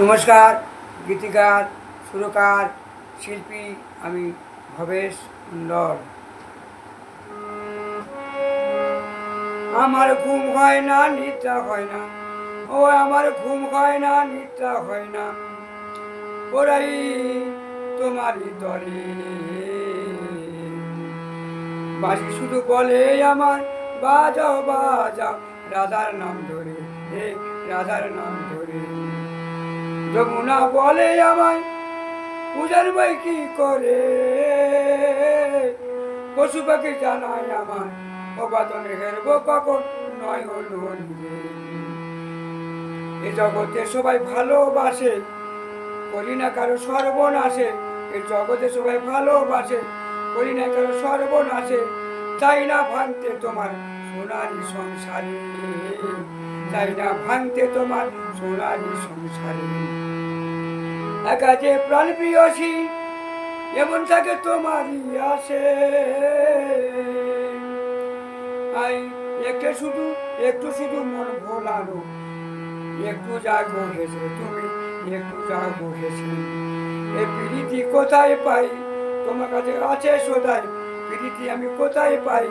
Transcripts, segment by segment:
নমস্কার, গীতিকার, সুরকার, শিল্পী আমি ভবেশ মণ্ডল আমার ঘুম হয় না, নিদ্রা হয় না। ও, আমার ঘুম হয় না, নিদ্রা হয় না। ওরাই তোমারই তরে বাসি শুধু বলে আমার, বাজাও বাজাও, রাধার নাম ধরে। হে, রাধার নাম ধরে। যমুনা বলে আমায়, পূজার বই কি করে? পশু পাখি জানায় আমার অবাদনে হেরব কখন? নয় হলো এ জগতে সবাই ভালোবাসে, করি না কারও সর্বনাশে। এ জগতে সবাই ভালোবাসে, করি না কারও সর্বনাশে। চাই না ভাঙতে তোমার সোনারি সংসারে। চাই না ভাঙতে তোমার সোনারি সংসারে একা যে প্রাণ প্রিয়সী, এমন থাকে তোমারই আসে। আই একটু শুধু একটু শুধু মন ভোলানো। একটু জাগো হেসে তুমি, একটু জাগো হেসে এ প্রীতি কোথায় পাই? তোমার কাছে আছে সদাই। প্রীতি আমি কোথায় পাই?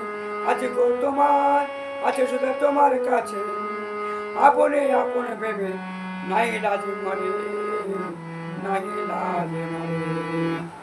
আছে গো তোমার, আছে শুধু তোমার কাছে। आपले आपण बेबे नाही लाजे मारे नाही लाजे मारे।